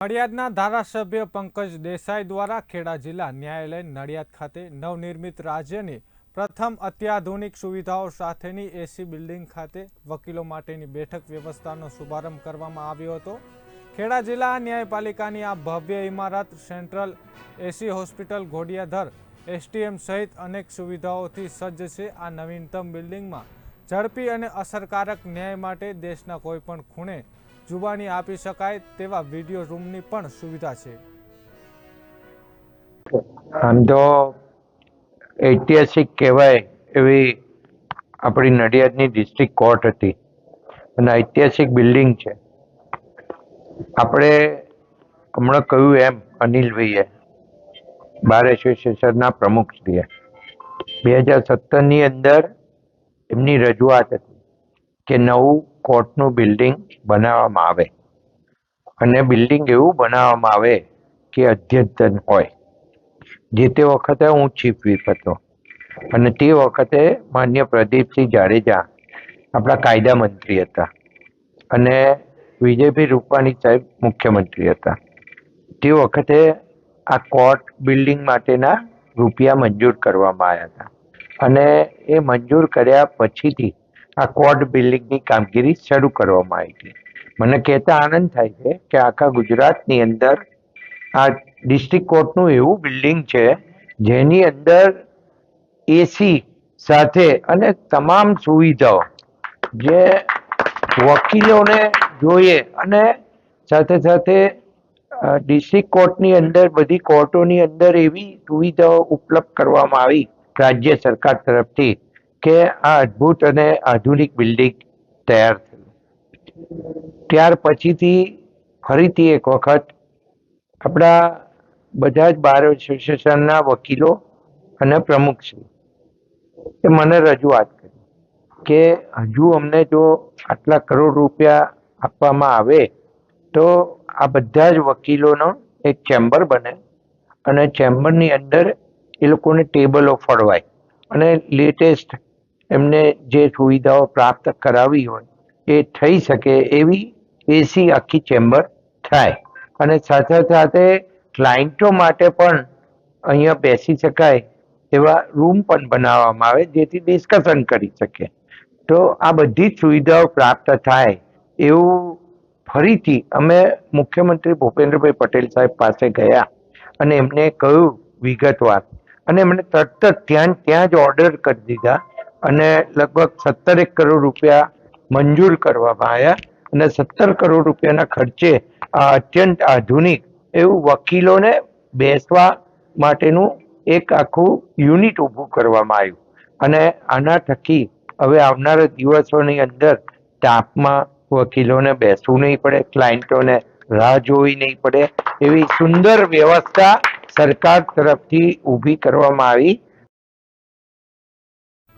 નડિયાદના ધારાસભ્ય પંકજ દેસાઈ દ્વારા ખેડા જિલ્લા ન્યાયાલય નડિયાદ ખાતે નવનિર્મિત રાજ્યની પ્રથમ અત્યાધુનિક સુવિધાઓ સાથેની એસી બિલ્ડિંગ ખાતે વકીલો માટેની બેઠક વ્યવસ્થાનો શુભારંભ કરવામાં આવ્યો હતો. ખેડા જિલ્લા ન્યાયપાલિકાની આ ભવ્ય ઇમારત સેન્ટ્રલ એસી હોસ્પિટલ ઘોડિયાધર એસટીએમ સહિત અનેક સુવિધાઓથી સજ્જ છે. આ નવીનતમ બિલ્ડિંગમાં ઝડપી અને અસરકારક ન્યાય માટે દેશના કોઈપણ ખૂણે જુબાની આપી શકાય તેવા વીડિયો રૂમની પણ સુવિધા છે. આમ તો ઐતિહાસિક કહેવાય એવી આપણી નડિયાદની ડિસ્ટ્રિક્ટ કોર્ટ હતી. અને ઐતિહાસિક બિલ્ડિંગ છે. આપણે હમણાં કહ્યું એમ અનિલભાઈએ, બાર એસોસિએશનના પ્રમુખશ્રીએ બે હજાર સત્તરની અંદર એમની રજૂઆત હતી કે નવું કોર્ટનું બિલ્ડિંગ બનાવવામાં આવે. અને બિલ્ડિંગ એવું બનાવવામાં આવે કે અધ્યતન હોય. જે તે વખતે હું ચીફ whip હતો. અને તે વખતે માન્ય પ્રદીપસિંહ જાડેજા આપણા કાયદા મંત્રી હતા. અને વિજયભાઈ રૂપાણી સાહેબ મુખ્યમંત્રી હતા. તે વખતે આ કોર્ટ બિલ્ડિંગ માટેના રૂપિયા મંજૂર કરવામાં આવ્યા હતા. અને એ મંજૂર કર્યા પછીથી આ કોર્ટ બિલ્ડિંગની કામગીરી શરૂ કરવામાં આવી હતી મને કહેતા આનંદ થાય છે કે આખા ગુજરાતની અંદર આ ડિસ્ટ્રિક્ટ કોર્ટનું એવું બિલ્ડિંગ છે, જેની અંદર એસી સાથે અને તમામ સુવિધાઓ જે વકીલોને જોઈએ અને સાથે સાથે ડિસ્ટ્રિક્ટ કોર્ટની અંદર, બધી કોર્ટોની અંદર એવી સુવિધાઓ ઉપલબ્ધ કરવામાં આવી રાજ્ય સરકાર તરફથી. કે આ અદ્ભુત અને આધુનિક બિલ્ડિંગ તૈયાર થયું. ત્યાર પછીથી ફરીથી એક વખત આપણા બધા જ બાર એસોસિએશનના વકીલો અને પ્રમુખશ્રી એ મને રજૂઆત કરી કે હજુ અમને જો આટલા કરોડ રૂપિયા આપવામાં આવે તો આ બધા જ વકીલોનો એક ચેમ્બર બને અને ચેમ્બરની અંદર એ લોકોને ટેબલો ફળવાય અને લેટેસ્ટ એમને જે સુવિધાઓ પ્રાપ્ત કરાવી હોય, એ થઈ શકે એવી એસી આખી ચેમ્બર થાય. અને સાથે સાથે ક્લાયન્ટો માટે પણ અહીંયા બેસી શકાય એવા રૂમ પણ બનાવવામાં આવે, જેથી ડિસ્કશન કરી શકે. તો આ બધી જ સુવિધાઓ પ્રાપ્ત થાય એવું ફરીથી અમે મુખ્યમંત્રી ભૂપેન્દ્રભાઈ પટેલ સાહેબ પાસે ગયા અને એમને કહ્યું વિગતવાર. અને એમણે તરત જ ત્યાં ત્યાં જ ઓર્ડર કરી દીધા. અને લગભગ સત્તરેક કરોડ રૂપિયા મંજૂર કરવામાં આવ્યા અને સત્તર કરોડ રૂપિયાના ખર્ચે આ અત્યંત આધુનિક એવું વકીલોને બેસવા માટેનું એક આખું યુનિટ ઊભું કરવામાં આવ્યું. અને આના થકી હવે આવનારા દિવસોની અંદર તાપમાં વકીલોને બેસવું નહીં પડે, ક્લાયન્ટોને રાહ જોવી નહીં પડે એવી સુંદર વ્યવસ્થા સરકાર તરફથી ઊભી કરવામાં આવી